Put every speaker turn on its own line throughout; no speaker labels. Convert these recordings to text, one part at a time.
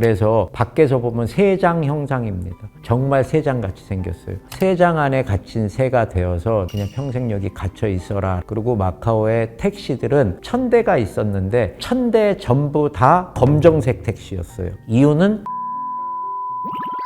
그래서 밖에서 보면 세장 형상입니다. 정말 세장 같이 생겼어요. 세장 안에 갇힌 새가 되어서 그냥 평생 여기 갇혀 있어라. 그리고 마카오의 택시들은 천 대가 있었는데 천 대 전부 다 검정색 택시였어요. 이유는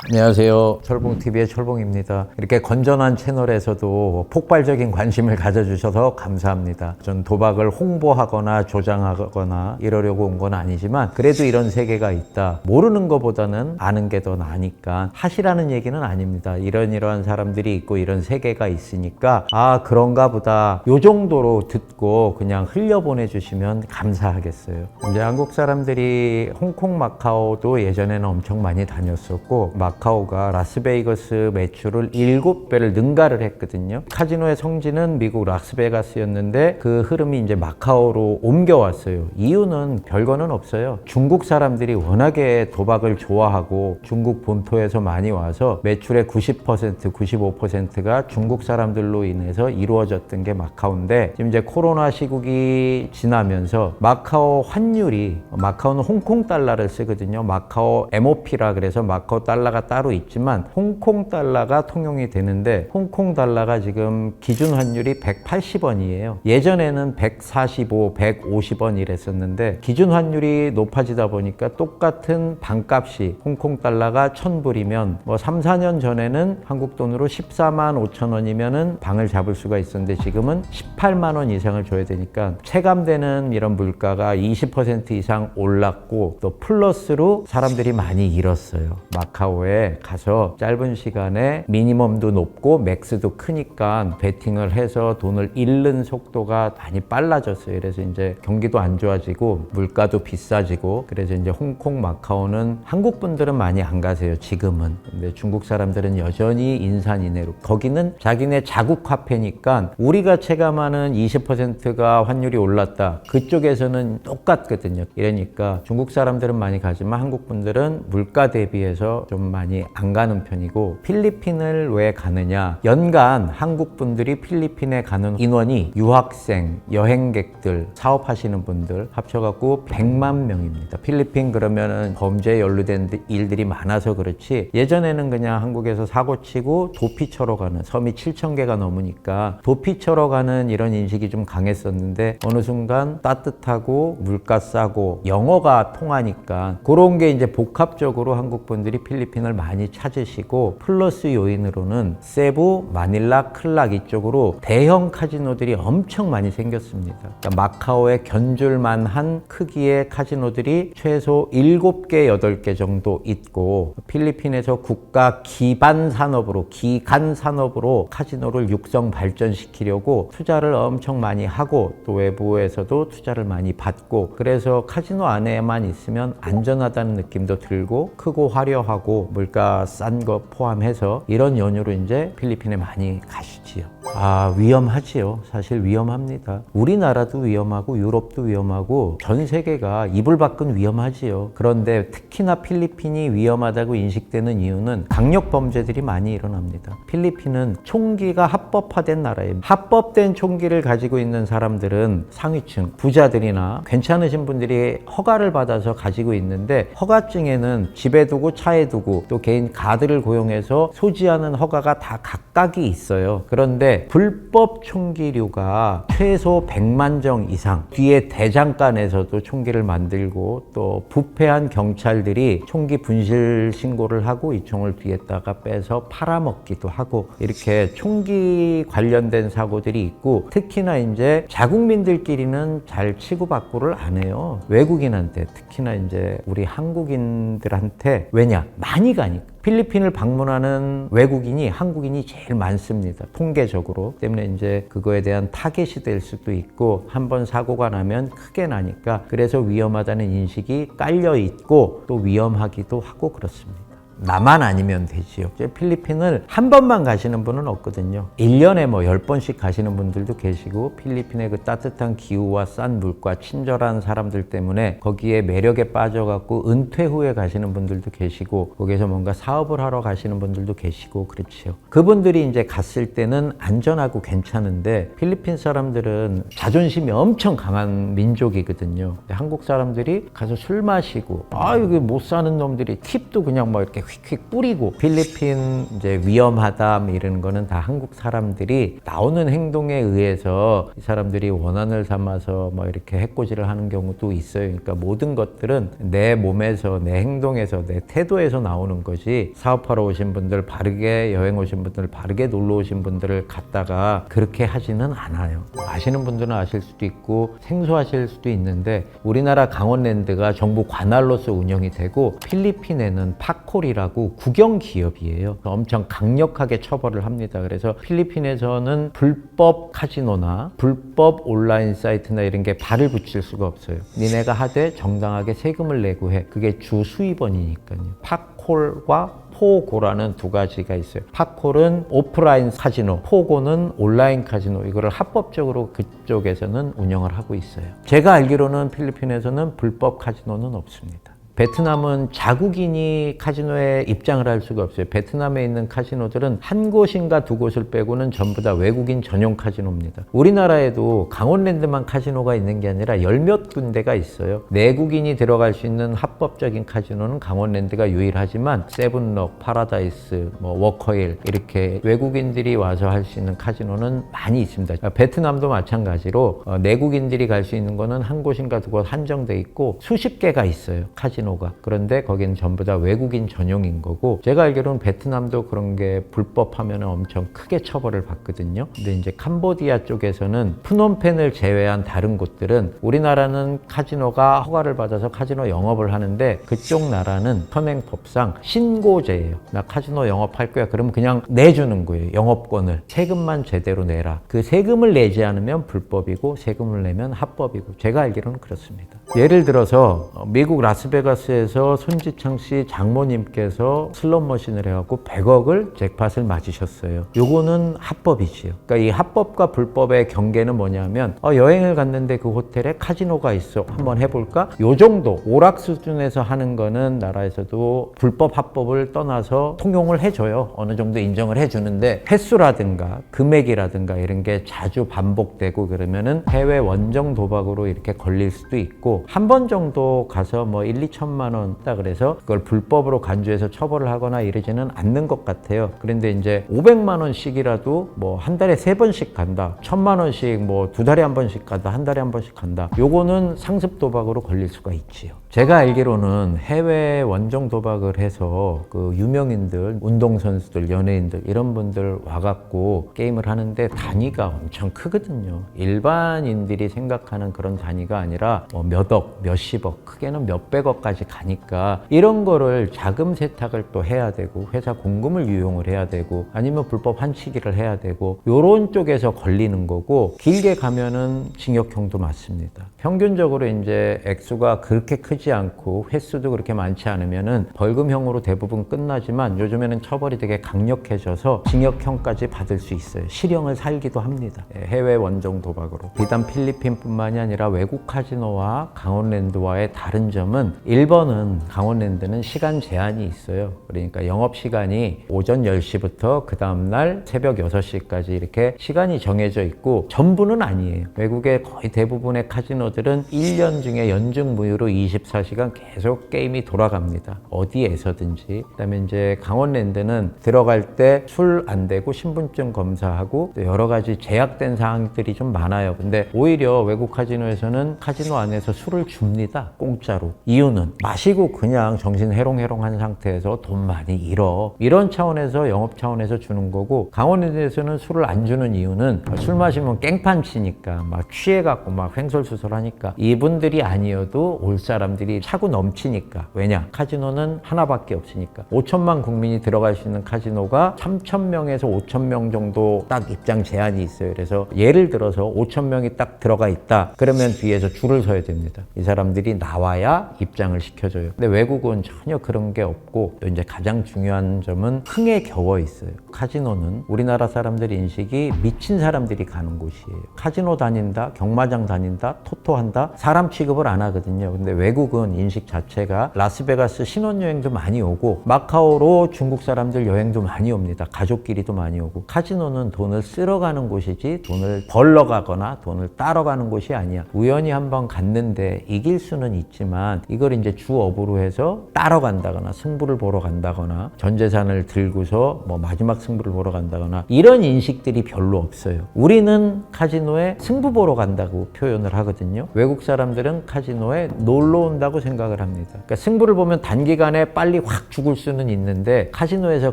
안녕하세요. 철봉TV의 철봉입니다. 이렇게 건전한 채널에서도 폭발적인 관심을 가져주셔서 감사합니다. 전 도박을 홍보하거나 조장하거나 이러려고 온 건 아니지만 그래도 이런 세계가 있다. 모르는 것보다는 아는 게 더 나으니까 하시라는 얘기는 아닙니다. 이런 이러한 사람들이 있고 이런 세계가 있으니까 아 그런가 보다 요 정도로 듣고 그냥 흘려보내주시면 감사하겠어요. 이제 한국 사람들이 홍콩 마카오도 예전에는 엄청 많이 다녔었고 마카오가 라스베이거스 매출을 7배를 능가를 했거든요. 카지노의 성지는 미국 라스베가스였는데 그 흐름이 이제 마카오로 옮겨왔어요. 이유는 별거는 없어요. 중국 사람들이 워낙에 도박을 좋아하고 중국 본토에서 많이 와서 매출의 90%, 95%가 중국 사람들로 인해서 이루어졌던 게 마카오인데 지금 이제 코로나 시국이 지나면서 마카오 환율이 마카오는 홍콩 달러를 쓰거든요. 마카오 MOP라 그래서 마카오 달러가 따로 있지만 홍콩 달러가 통용이 되는데 홍콩 달러가 지금 기준 환율이 180원이에요. 예전에는 145, 150원 이랬었는데 기준 환율이 높아지다 보니까 똑같은 방값이 홍콩 달러가 1000불이면 뭐 3, 4년 전에는 한국 돈으로 14만 5천 원이면은 방을 잡을 수가 있었는데 지금은 18만 원 이상을 줘야 되니까 체감되는 이런 물가가 20% 이상 올랐고 또 플러스로 사람들이 많이 잃었어요. 마카오에 가서 짧은 시간에 미니멈도 높고 맥스도 크니까 베팅을 해서 돈을 잃는 속도가 많이 빨라졌어요. 그래서 이제 경기도 안 좋아지고 물가도 비싸지고 그래서 이제 홍콩 마카오는 한국 분들은 많이 안 가세요. 지금은. 근데 중국 사람들은 여전히 인산인해로 거기는 자기네 자국 화폐니까 우리가 체감하는 20%가 환율이 올랐다. 그쪽에서는 똑같거든요. 이러니까 중국 사람들은 많이 가지만 한국 분들은 물가 대비해서 좀 많이 안 가는 편이고 필리핀을 왜 가느냐? 연간 한국 분들이 필리핀에 가는 인원이 유학생, 여행객들, 사업하시는 분들 합쳐갖고 100만 명입니다. 필리핀 그러면은 범죄에 연루된 일들이 많아서 그렇지 예전에는 그냥 한국에서 사고 치고 도피 쳐러 가는 섬이 7천 개가 넘으니까 도피 쳐러 가는 이런 인식이 좀 강했었는데 어느 순간 따뜻하고 물가 싸고 영어가 통하니까 그런 게 이제 복합적으로 한국 분들이 필리핀 을 많이 찾으시고 플러스 요인으로는 세부, 마닐라, 클락 이쪽으로 대형 카지노들이 엄청 많이 생겼습니다. 그러니까 마카오에 견줄만한 크기의 카지노들이 최소 7개, 8개 정도 있고 필리핀에서 국가 기반 산업으로 기간 산업으로 카지노를 육성 발전시키려고 투자를 엄청 많이 하고 또 외부에서도 투자를 많이 받고 그래서 카지노 안에만 있으면 안전하다는 느낌도 들고 크고 화려하고 물가 싼 거 포함해서 이런 연유로 이제 필리핀에 많이 가시지요. 아 위험하지요. 사실 위험합니다. 우리나라도 위험하고 유럽도 위험하고 전 세계가 이불 밖은 위험하지요. 그런데 특히나 필리핀이 위험하다고 인식되는 이유는 강력 범죄들이 많이 일어납니다. 필리핀은 총기가 합법화된 나라예요. 합법된 총기를 가지고 있는 사람들은 상위층 부자들이나 괜찮으신 분들이 허가를 받아서 가지고 있는데 허가증에는 집에 두고 차에 두고 또 개인 가드를 고용해서 소지하는 허가가 다 각각이 있어요. 그런데 불법 총기류가 최소 100만 정 이상 뒤에 대장간에서도 총기를 만들고 또 부패한 경찰들이 총기 분실 신고를 하고 이 총을 뒤에다가 빼서 팔아먹기도 하고 이렇게 총기 관련된 사고들이 있고 특히나 이제 자국민들끼리는 잘 치고받고를 안 해요. 외국인한테 특히나 이제 우리 한국인들한테 왜냐 많이 가니까. 필리핀을 방문하는 외국인이 한국인이 제일 많습니다. 통계적으로. 때문에 이제 그거에 대한 타겟이 될 수도 있고 한 번 사고가 나면 크게 나니까 그래서 위험하다는 인식이 깔려 있고 또 위험하기도 하고 그렇습니다. 나만 아니면 되지요. 필리핀을 한 번만 가시는 분은 없거든요. 1년에 뭐 10번씩 가시는 분들도 계시고 필리핀의 그 따뜻한 기후와 싼 물과 친절한 사람들 때문에 거기에 매력에 빠져갖고 은퇴 후에 가시는 분들도 계시고 거기에서 뭔가 사업을 하러 가시는 분들도 계시고 그렇지요. 그분들이 이제 갔을 때는 안전하고 괜찮은데 필리핀 사람들은 자존심이 엄청 강한 민족이거든요. 한국 사람들이 가서 술 마시고 아 이게 못 사는 놈들이 팁도 그냥 막 이렇게 휙휙 뿌리고 필리핀 이제 위험하다 뭐 이런 거는 다 한국 사람들이 나오는 행동에 의해서 이 사람들이 원한을 삼아서 뭐 이렇게 해코지를 하는 경우도 있어요. 그러니까 모든 것들은 내 몸에서 내 행동에서 내 태도에서 나오는 것이 사업하러 오신 분들 바르게 여행 오신 분들 바르게 놀러 오신 분들을 갖다가 그렇게 하지는 않아요. 아시는 분들은 아실 수도 있고 생소하실 수도 있는데 우리나라 강원랜드가 정부 관할로서 운영이 되고 필리핀에는 파콜이 라고 국영 기업이에요. 엄청 강력하게 처벌을 합니다. 그래서 필리핀에서는 불법 카지노나 불법 온라인 사이트나 이런 게 발을 붙일 수가 없어요. 니네가 하되 정당하게 세금을 내고 해. 그게 주 수입원이니까요. 파콜과 포고라는 두 가지가 있어요. 팝콜은 오프라인 카지노, 포고는 온라인 카지노. 이거를 합법적으로 그쪽에서는 운영을 하고 있어요. 제가 알기로는 필리핀에서는 불법 카지노는 없습니다. 베트남은 자국인이 카지노에 입장을 할 수가 없어요. 베트남에 있는 카지노들은 한 곳인가 두 곳을 빼고는 전부 다 외국인 전용 카지노입니다. 우리나라에도 강원랜드만 카지노가 있는 게 아니라 열몇 군데가 있어요. 내국인이 들어갈 수 있는 합법적인 카지노는 강원랜드가 유일하지만 세븐럭, 파라다이스, 뭐 워커힐 이렇게 외국인들이 와서 할 수 있는 카지노는 많이 있습니다. 베트남도 마찬가지로 어, 내국인들이 갈 수 있는 거는 한 곳인가 두 곳 한정돼 있고 수십 개가 있어요. 카지노 카지노가. 그런데 거기는 전부 다 외국인 전용인 거고 제가 알기로는 베트남도 그런 게 불법하면 엄청 크게 처벌을 받거든요. 근데 이제 캄보디아 쪽에서는 푸놈펜을 제외한 다른 곳들은 우리나라는 카지노가 허가를 받아서 카지노 영업을 하는데 그쪽 나라는 현행법상 신고제예요. 나 카지노 영업할 거야. 그러면 그냥 내주는 거예요. 영업권을. 세금만 제대로 내라. 그 세금을 내지 않으면 불법이고 세금을 내면 합법이고 제가 알기로는 그렇습니다. 예를 들어서 어, 미국 라스베가스에서 손지창 씨 장모님께서 슬롯머신을 해갖고 100억을 잭팟을 맞으셨어요. 요거는 합법이지요. 그러니까 이 합법과 불법의 경계는 뭐냐면 어, 여행을 갔는데 그 호텔에 카지노가 있어. 한번 해볼까? 요 정도 오락 수준에서 하는 거는 나라에서도 불법 합법을 떠나서 통용을 해줘요. 어느 정도 인정을 해주는데 횟수라든가 금액이라든가 이런 게 자주 반복되고 그러면은 해외 원정 도박으로 이렇게 걸릴 수도 있고 한 번 정도 가서 뭐 1, 2천만 원딱 그래서 그걸 불법으로 간주해서 처벌을 하거나 이러지는 않는 것 같아요. 그런데 이제 500만 원씩이라도 뭐 한 달에 세 번씩 간다. 천만 원씩 뭐 두 달에 한 번씩 간다. 한 달에 한 번씩 간다. 요거는 상습 도박으로 걸릴 수가 있지요. 제가 알기로는 해외 원정 도박을 해서 그 유명인들, 운동선수들, 연예인들 이런 분들 와갖고 게임을 하는데 단위가 엄청 크거든요. 일반인들이 생각하는 그런 단위가 아니라 뭐 몇억, 몇십억, 크게는 몇백억까지 가니까 이런 거를 자금 세탁을 또 해야 되고 회사 공금을 유용을 해야 되고 아니면 불법 환치기를 해야 되고 요런 쪽에서 걸리는 거고 길게 가면은 징역형도 맞습니다. 평균적으로 이제 액수가 그렇게 크지 않고 횟수도 그렇게 많지 않으면은 벌금형으로 대부분 끝나지만 요즘에는 처벌이 되게 강력해져서 징역형까지 받을 수 있어요. 실형을 살기도 합니다. 예, 해외 원정 도박으로. 비단 필리핀뿐만이 아니라 외국 카지노와 강원랜드와의 다른 점은 1번은 강원랜드는 시간 제한이 있어요. 그러니까 영업 시간이 오전 10시부터 그 다음 날 새벽 6시까지 이렇게 시간이 정해져 있고 전부는 아니에요. 외국의 거의 대부분의 카지노들은 1년 중에 연중 무휴로 24시간 계속 게임이 돌아갑니다. 어디에서든지. 그다음에 이제 강원랜드는 들어갈 때 술 안 되고 신분증 검사하고 또 여러 가지 제약된 사항들이 좀 많아요. 근데 오히려 외국 카지노에서는 카지노 안에서 술을 줍니다. 공짜로. 이유는 마시고 그냥 정신 해롱해롱한 상태에서 돈 많이 잃어. 이런 차원에서 영업 차원에서 주는 거고 강원랜드에서는 술을 안 주는 이유는 술 마시면 깽판 치니까 막 취해갖고 막 횡설수설하니까 이분들이 아니어도 올 사람 들이 차고 넘치니까 왜냐 카지노는 하나밖에 없으니까 5천만 국민이 들어갈 수 있는 카지노가 3천 명에서 5천 명 정도 딱 입장 제한이 있어요. 그래서 예를 들어서 5천 명이 딱 들어가 있다. 그러면 뒤에서 줄을 서야 됩니다. 이 사람들이 나와야 입장을 시켜줘요. 근데 외국은 전혀 그런 게 없고 또 이제 가장 중요한 점은 흥에 겨워 있어요. 카지노는 우리나라 사람들 인식이 미친 사람들이 가는 곳이에요. 카지노 다닌다, 경마장 다닌다, 토토한다 사람 취급을 안 하거든요. 근데 외국 은 인식 자체가 라스베가스 신혼여행도 많이 오고 마카오로 중국 사람들 여행도 많이 옵니다. 가족끼리도 많이 오고 카지노는 돈을 쓸어 가는 곳이지 돈을 벌러 가거나 돈을 따러 가는 곳이 아니야. 우연히 한번 갔는데 이길 수는 있지만 이걸 이제 주업으로 해서 따러 간다거나 승부를 보러 간다거나 전 재산을 들고서 뭐 마지막 승부를 보러 간다거나 이런 인식들이 별로 없어요. 우리는 카지노에 승부 보러 간다고 표현을 하거든요. 외국 사람들은 카지노에 놀러 온다고 생각을 합니다. 그러니까 승부를 보면 단기간에 빨리 확 죽을 수는 있는데 카지노에서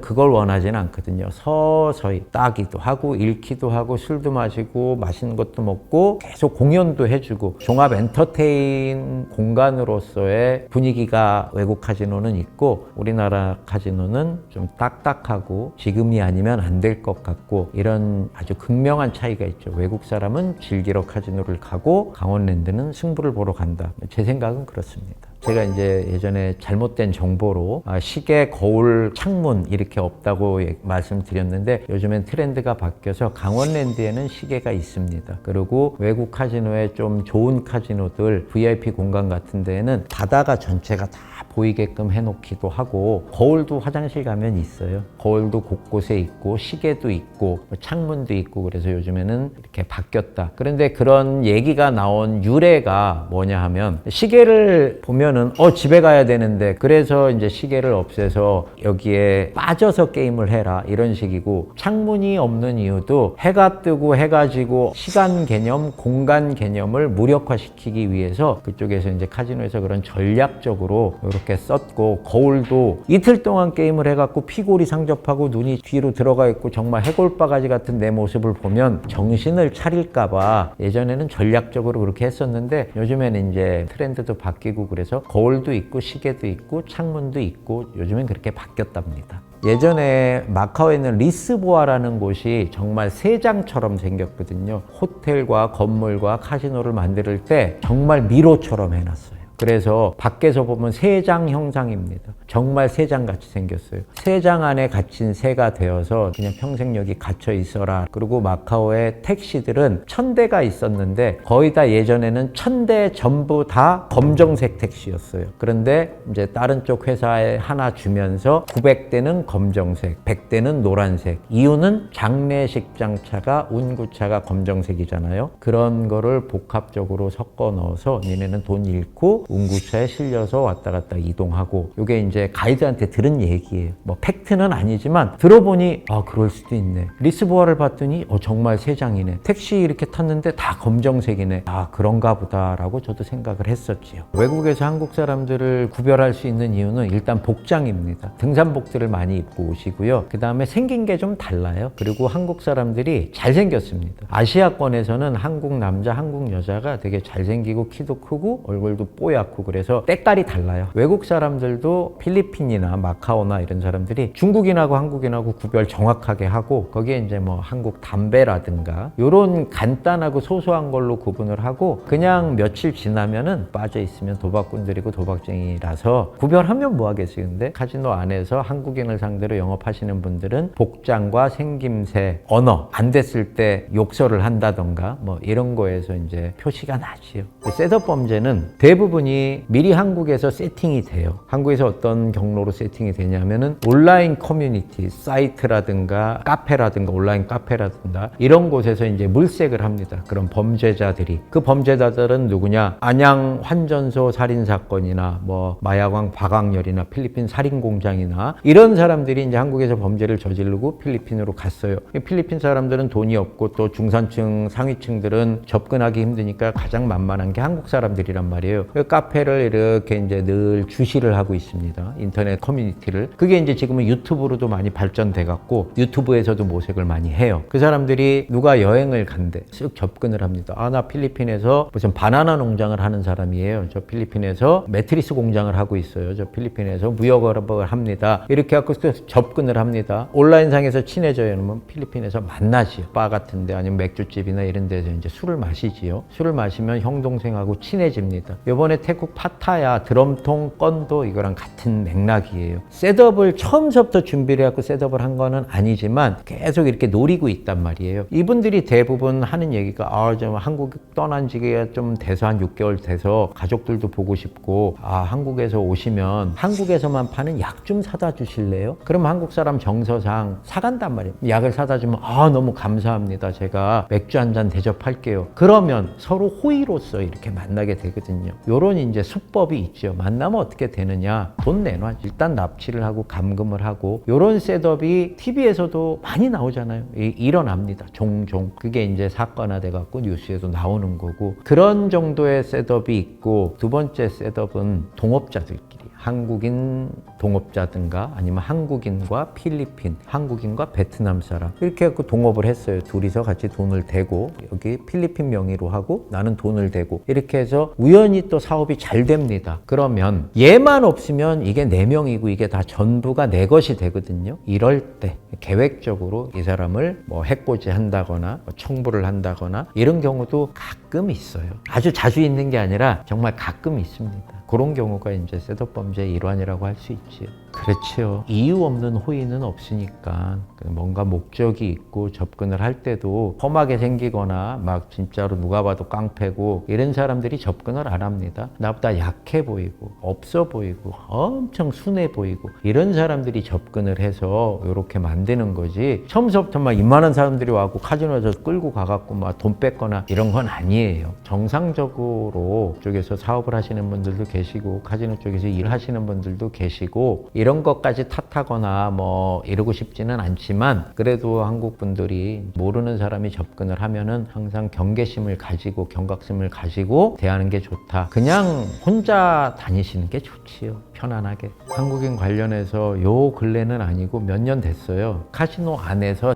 그걸 원하지는 않거든요. 서서히 따기도 하고 읽기도 하고 술도 마시고 맛있는 것도 먹고 계속 공연도 해주고 종합 엔터테인 공간으로서의 분위기가 외국 카지노는 있고 우리나라 카지노는 좀 딱딱하고 지금이 아니면 안 될 것 같고 이런 아주 극명한 차이가 있죠. 외국 사람은 즐기러 카지노를 가고 강원랜드는 승부를 보러 간다. 제 생각은 그렇습니다. 같습니다. 제가 이제 예전에 잘못된 정보로 아, 시계, 거울, 창문 이렇게 없다고 예- 말씀드렸는데 요즘엔 트렌드가 바뀌어서 강원랜드에는 시계가 있습니다. 그리고 외국 카지노에 좀 좋은 카지노들 VIP 공간 같은 데에는 바다가 전체가 다 보이게끔 해놓기도 하고 거울도 화장실 가면 있어요. 거울도 곳곳에 있고 시계도 있고 뭐 창문도 있고 그래서 요즘에는 이렇게 바뀌었다. 그런데 그런 얘기가 나온 유래가 뭐냐 하면 시계를 보 면은 어 집에 가야 되는데 그래서 이제 시계를 없애서 여기에 빠져서 게임을 해라 이런 식이고 창문이 없는 이유도 해가 뜨고 해가 지고 시간 개념, 공간 개념을 무력화시키기 위해서 그쪽에서 이제 카지노에서 그런 전략적으로 이렇게 썼고 거울도 이틀 동안 게임을 해갖고 피골이 상접하고 눈이 뒤로 들어가 있고 정말 해골바가지 같은 내 모습을 보면 정신을 차릴까봐 예전에는 전략적으로 그렇게 했었는데 요즘에는 이제 트렌드도 바뀌고 그래서 거울도 있고 시계도 있고 창문도 있고 요즘엔 그렇게 바뀌었답니다. 예전에 마카오에는 리스보아라는 곳이 정말 세장처럼 생겼거든요. 호텔과 건물과 카지노를 만들 때 정말 미로처럼 해놨어요. 그래서 밖에서 보면 세장 형상입니다. 정말 세장 같이 생겼어요. 세장 안에 갇힌 새가 되어서 그냥 평생 여기 갇혀 있어라. 그리고 마카오의 택시들은 천 대가 있었는데 거의 다 예전에는 천 대 전부 다 검정색 택시였어요. 그런데 이제 다른 쪽 회사에 하나 주면서 900대는 검정색, 100대는 노란색. 이유는 장례식장차가 운구차가 검정색이잖아요. 그런 거를 복합적으로 섞어 넣어서 니네는 돈 잃고 운구차에 실려서 왔다 갔다 이동하고 이게 이제 가이드한테 들은 얘기예요. 뭐 팩트는 아니지만 들어보니 아 그럴 수도 있네. 리스보아를 봤더니 어 정말 세 장이네. 택시 이렇게 탔는데 다 검정색이네. 아 그런가 보다라고 저도 생각을 했었지요. 외국에서 한국 사람들을 구별할 수 있는 이유는 일단 복장입니다. 등산복들을 많이 입고 오시고요. 그 다음에 생긴 게 좀 달라요. 그리고 한국 사람들이 잘생겼습니다. 아시아권에서는 한국 남자, 한국 여자가 되게 잘생기고 키도 크고 얼굴도 뽀얗고 그래서 때깔이 달라요. 외국 사람들도 필리핀이나 마카오나 이런 사람들이 중국인하고 한국인하고 구별 정확하게 하고 거기에 이제 뭐 한국 담배라든가 이런 간단하고 소소한 걸로 구분을 하고 그냥 며칠 지나면은 빠져 있으면 도박꾼들이고 도박쟁이라서 구별하면 뭐 하겠어요. 근데 카지노 안에서 한국인을 상대로 영업하시는 분들은 복장과 생김새, 언어 안 됐을 때 욕설을 한다던가 뭐 이런 거에서 이제 표시가 나지요. 셋업 범죄는 대부분이 미리 한국에서 세팅이 돼요. 한국에서 어떤 경로로 세팅이 되냐면은 온라인 커뮤니티 사이트라든가 카페라든가 온라인 카페라든가 이런 곳에서 이제 물색을 합니다. 그런 범죄자들이 그 범죄자들은 누구냐? 안양 환전소 살인 사건이나 뭐 마야광 박학렬이나 필리핀 살인 공장이나 이런 사람들이 이제 한국에서 범죄를 저지르고 필리핀으로 갔어요. 필리핀 사람들은 돈이 없고 또 중산층 상위층들은 접근하기 힘드니까 가장 만만한 게 한국 사람들이란 말이에요. 카페를 이렇게 이제 늘 주시를 하고 있습니다. 인터넷 커뮤니티를. 그게 이제 지금은 유튜브로도 많이 발전돼 갖고 유튜브에서도 모색을 많이 해요. 그 사람들이 누가 여행을 간대. 쓱 접근을 합니다. 아, 나 필리핀에서 무슨 바나나 농장을 하는 사람이에요. 저 필리핀에서 매트리스 공장을 하고 있어요. 저 필리핀에서 무역업을 합니다. 이렇게 쓱 접근을 합니다. 온라인상에서 친해져요. 그러면 필리핀에서 만나지요. 바 같은데 아니면 맥주집이나 이런 데서 이제 술을 마시지요. 술을 마시면 형 동생하고 친해집니다. 요번에 태국 파타야 드럼통 건도 이거랑 같은 맥락이에요. 셋업을 처음서부터 준비를 해갖고 셋업을 한 거는 아니지만 계속 이렇게 노리고 있단 말이에요. 이분들이 대부분 하는 얘기가 아, 좀 한국 떠난 지가 좀 돼서 한 6개월 돼서 가족들도 보고 싶고 아, 한국에서 오시면 한국에서만 파는 약 좀 사다 주실래요? 그럼 한국 사람 정서상 사간단 말이에요. 약을 사다 주면 아, 너무 감사합니다. 제가 맥주 한 잔 대접할게요. 그러면 서로 호의로서 이렇게 만나게 되거든요. 요런 이제 수법이 있죠. 만나면 어떻게 되느냐? 돈 내놔. 일단 납치를 하고 감금을 하고 요런 셋업이 TV에서도 많이 나오잖아요. 이- 일어납니다. 종종. 그게 이제 사건화돼 갖고 뉴스에도 나오는 거고 그런 정도의 셋업이 있고 두 번째 셋업은 동업자들끼리 한국인 동업자든가 아니면 한국인과 필리핀, 한국인과 베트남 사람 이렇게 해서 동업을 했어요. 둘이서 같이 돈을 대고 여기 필리핀 명의로 하고 나는 돈을 대고 이렇게 해서 우연히 또 사업이 잘 됩니다. 그러면 얘만 없으면 이게 네 명이고 이게 다 전부가 내 것이 되거든요. 이럴 때 계획적으로 이 사람을 뭐 해코지 한다거나 뭐 청부를 한다거나 이런 경우도 가끔 있어요. 아주 자주 있는 게 아니라 정말 가끔 있습니다. 그런 경우가 이제 셋업 범죄의 일환이라고 할 수 있지요. 그렇지요. 이유 없는 호의는 없으니까 그 뭔가 목적이 있고 접근을 할 때도 험하게 생기거나 막 진짜로 누가 봐도 깡패고 이런 사람들이 접근을 안 합니다. 나보다 약해 보이고 없어 보이고 엄청 순해 보이고 이런 사람들이 접근을 해서 이렇게 만드는 거지 처음부터 막 이만한 사람들이 와고 카지노에서 끌고 가갖고 막 돈 뺏거나 이런 건 아니에요. 정상적으로 쪽에서 사업을 하시는 분들도 계시고 카지노 쪽에서 일하시는 분들도 계시고 이런 것까지 탓하거나 뭐 이러고 싶지는 않지만 그래도 한국 분들이 모르는 사람이 접근을 하면은 항상 경계심을 가지고 경각심을 가지고 대하는 게 좋다. 그냥 혼자 다니시는 게 좋지요. 편안하게. 한국인 관련해서 요 근래는 아니고 몇 년 됐어요. 카지노 안에서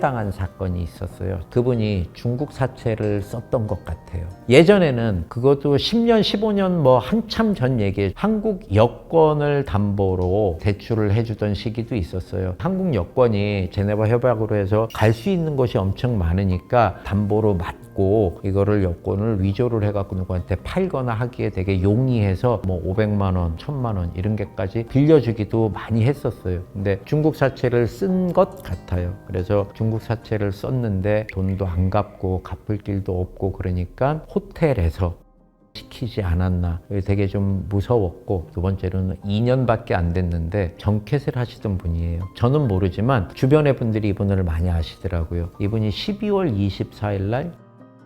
당한 사건이 있었어요. 그분이 중국 사채를 썼던 것 같아요. 예전에는 그것도 10년, 15년 뭐 한참 전 얘기에 한국 여권을 담보로 대출을 해주던 시기도 있었어요. 한국 여권이 제네바 협약으로 해서 갈 수 있는 곳이 엄청 많으니까 담보로 맞고 이거를 여권을 위조를 해갖고 누구한테 팔거나 하기에 되게 용이해서 뭐 500만 원, 1000만 원 이런 게까지 빌려주기도 많이 했었어요. 근데 중국 사채를 쓴 것 같아요. 그래서 중국 사채를 썼는데 돈도 안 갚고 갚을 길도 없고 그러니까 호텔에서 시키지 않았나. 되게 좀 무서웠고 두 번째로는 2년밖에 안 됐는데 정켓을 하시던 분이에요. 저는 모르지만 주변의 분들이 이분을 많이 아시더라고요. 이분이 12월 24일 날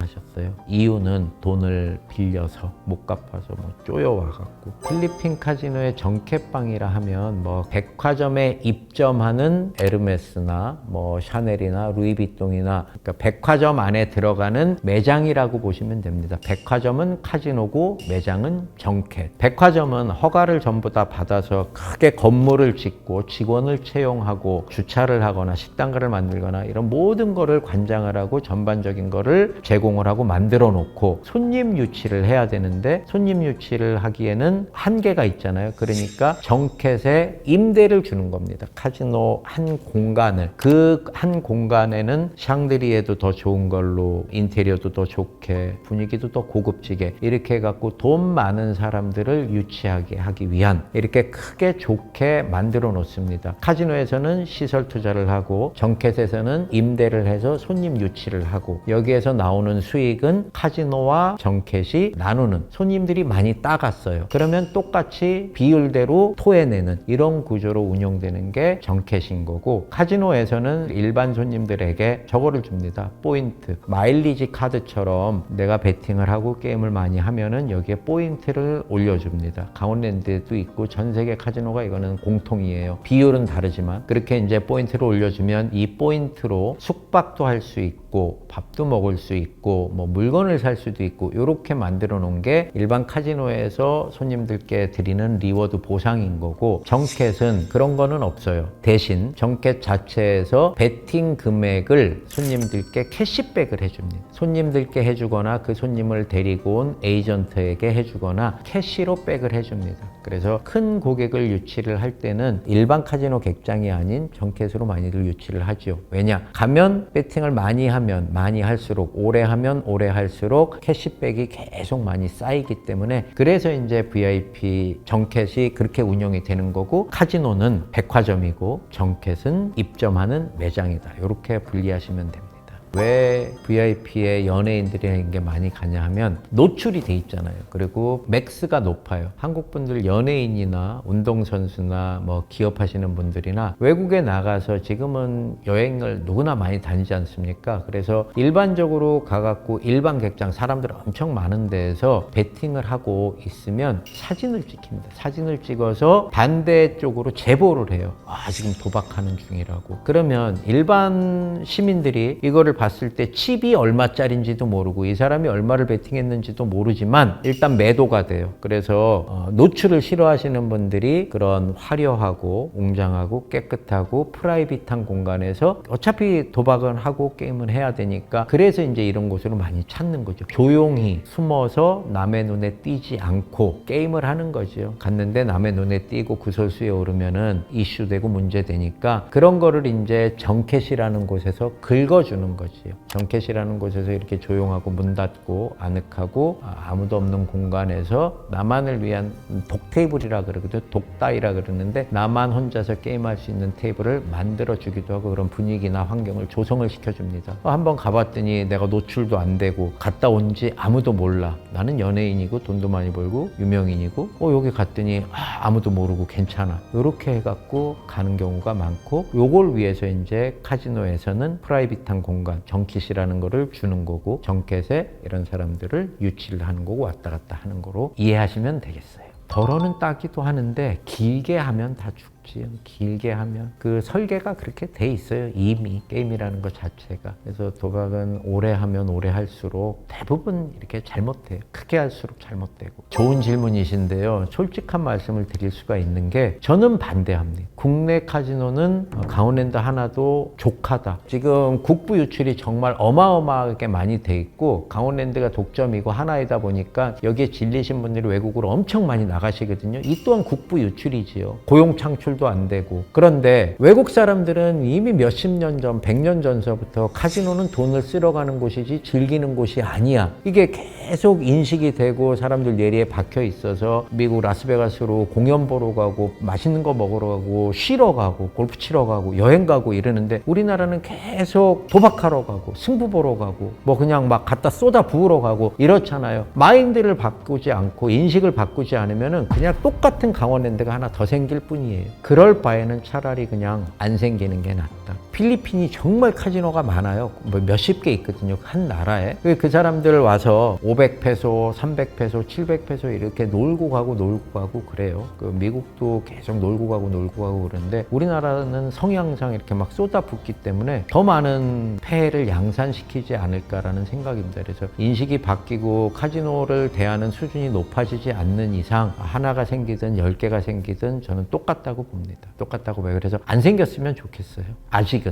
하셨어요. 이유는 돈을 빌려서 못 갚아서 뭐 쪼여와갖고 필리핀 카지노의 정켓방이라 하면 뭐 백화점에 입점하는 에르메스나 뭐 샤넬이나 루이비통이나 그러니까 백화점 안에 들어가는 매장이라고 보시면 됩니다. 백화점은 카지노고 매장은 정켓. 백화점은 허가를 전부 다 받아서 크게 건물을 짓고 직원을 채용하고 주차를 하거나 식당가를 만들거나 이런 모든 거를 관장을 하고 전반적인 거를 제공 을 하고 만들어 놓고 손님 유치를 해야 되는데 손님 유치를 하기에는 한계가 있잖아요. 그러니까 정켓에 임대를 주는 겁니다. 카지노 한 공간을 그 한 공간에는 샹드리에도 더 좋은 걸로 인테리어도 더 좋게 분위기도 더 고급지게 이렇게 해갖고 돈 많은 사람들을 유치하게 하기 위한 이렇게 크게 좋게 만들어 놓습니다. 카지노에서는 시설 투자를 하고 정켓에서는 임대를 해서 손님 유치를 하고 여기에서 나오는 수익은 카지노와 정켓이 나누는 손님들이 많이 따갔어요. 그러면 똑같이 비율대로 토해내는 이런 구조로 운영되는 게 정켓인 거고 카지노에서는 일반 손님들에게 저거를 줍니다. 포인트. 마일리지 카드처럼 내가 베팅을 하고 게임을 많이 하면은 여기에 포인트를 올려줍니다. 강원랜드에도 있고 전 세계 카지노가 이거는 공통이에요. 비율은 다르지만 그렇게 이제 포인트를 올려주면 이 포인트로 숙박도 할 수 있고 있고 밥도 먹을 수 있고 뭐 물건을 살 수도 있고 이렇게 만들어 놓은 게 일반 카지노에서 손님들께 드리는 리워드 보상인 거고 정켓은 그런 거는 없어요. 대신 정켓 자체에서 베팅 금액을 손님들께 캐시백을 해줍니다. 손님들께 해주거나 그 손님을 데리고 온 에이전트에게 해주거나 캐시로 백을 해줍니다. 그래서 큰 고객을 유치를 할 때는 일반 카지노 객장이 아닌 정켓으로 많이들 유치를 하죠. 왜냐? 가면 배팅을 많이 하면 많이 할수록 오래 하면 오래 할수록 캐시백이 계속 많이 쌓이기 때문에 그래서 이제 VIP 정켓이 그렇게 운영이 되는 거고 카지노는 백화점이고 정켓은 입점하는 매장이다. 이렇게 분리하시면 됩니다. 왜 VIP에 연예인들이 하는 게 많이 가냐 하면 노출이 돼 있잖아요. 그리고 맥스가 높아요. 한국 분들 연예인이나 운동선수나 뭐 기업하시는 분들이나 외국에 나가서 지금은 여행을 누구나 많이 다니지 않습니까? 그래서 일반적으로 가갖고 일반 객장 사람들 엄청 많은 데에서 베팅을 하고 있으면 사진을 찍힙니다. 사진을 찍어서 반대쪽으로 제보를 해요. 아, 지금 도박하는 중이라고. 그러면 일반 시민들이 이거를 봤을 때 칩이 얼마짜린지도 모르고 이 사람이 얼마를 베팅했는지도 모르지만 일단 매도가 돼요. 그래서 어, 노출을 싫어하시는 분들이 그런 화려하고 웅장하고 깨끗하고 프라이빗한 공간에서 어차피 도박은 하고 게임은 해야 되니까 그래서 이제 이런 곳으로 많이 찾는 거죠. 조용히 숨어서 남의 눈에 띄지 않고 게임을 하는 거죠. 갔는데 남의 눈에 띄고 구설수에 오르면은 이슈되고 문제되니까 그런 거를 이제 정켓이라는 곳에서 긁어주는 거 지요. 정켓이라는 곳에서 이렇게 조용하고 문 닫고 아늑하고 아, 아무도 없는 공간에서 나만을 위한 독 테이블이라 그러거든요. 독다이라 그러는데 나만 혼자서 게임할 수 있는 테이블을 만들어 주기도 하고 그런 분위기나 환경을 조성을 시켜줍니다. 어, 한번 가봤더니 내가 노출도 안 되고 갔다 온 지 아무도 몰라. 나는 연예인이고 돈도 많이 벌고 유명인이고 어 여기 갔더니 아, 아무도 모르고 괜찮아. 이렇게 해갖고 가는 경우가 많고 요걸 위해서 이제 카지노에서는 프라이빗한 공간 정킷이라는 거를 주는 거고 정켓에 이런 사람들을 유치를 하는 거고 왔다 갔다 하는 거로 이해하시면 되겠어요. 덜어는 따기도 하는데 길게 하면 다 죽 지요. 길게 하면 그 설계가 그렇게 돼 있어요. 이미 게임이라는 것 자체가. 그래서 도박은 오래 하면 오래 할수록 대부분 이렇게 잘못돼요. 크게 할수록 잘못되고. 좋은 질문이신데요. 솔직한 말씀을 드릴 수가 있는 게 저는 반대합니다. 국내 카지노는 어, 강원랜드 하나도 족하다. 지금 국부 유출이 정말 어마어마하게 많이 돼 있고 강원랜드가 독점이고 하나이다 보니까 여기에 질리신 분들이 외국으로 엄청 많이 나가시거든요. 이 또한 국부 유출이지요. 고용 창출 도 안 되고. 그런데 외국 사람들은 이미 몇십 년 전, 백 년 전서부터 카지노는 돈을 쓸어 가는 곳이지 즐기는 곳이 아니야. 이게 계속 인식이 되고 사람들 뇌리에 박혀 있어서 미국 라스베가스로 공연 보러 가고 맛있는 거 먹으러 가고 쉬러 가고 골프 치러 가고 여행 가고 이러는데 우리나라는 계속 도박하러 가고 승부 보러 가고 뭐 그냥 막 갖다 쏟아 부으러 가고 이렇잖아요. 마인드를 바꾸지 않고 인식을 바꾸지 않으면은 그냥 똑같은 강원랜드가 하나 더 생길 뿐이에요. 그럴 바에는 차라리 그냥 안 생기는 게 낫다. 필리핀이 정말 카지노가 많아요. 뭐 몇십 개 있거든요. 한 나라에. 그 사람들 와서 500페소, 300페소, 700페소 이렇게 놀고 가고 놀고 가고 그래요. 그 미국도 계속 놀고 가고 놀고 가고 그러는데 우리나라는 성향상 이렇게 막 쏟아붓기 때문에 더 많은 폐해를 양산시키지 않을까라는 생각입니다. 그래서 인식이 바뀌고 카지노를 대하는 수준이 높아지지 않는 이상 하나가 생기든 열 개가 생기든 저는 똑같다고 봅니다. 똑같다고 봐요. 그래서 안 생겼으면 좋겠어요. 아직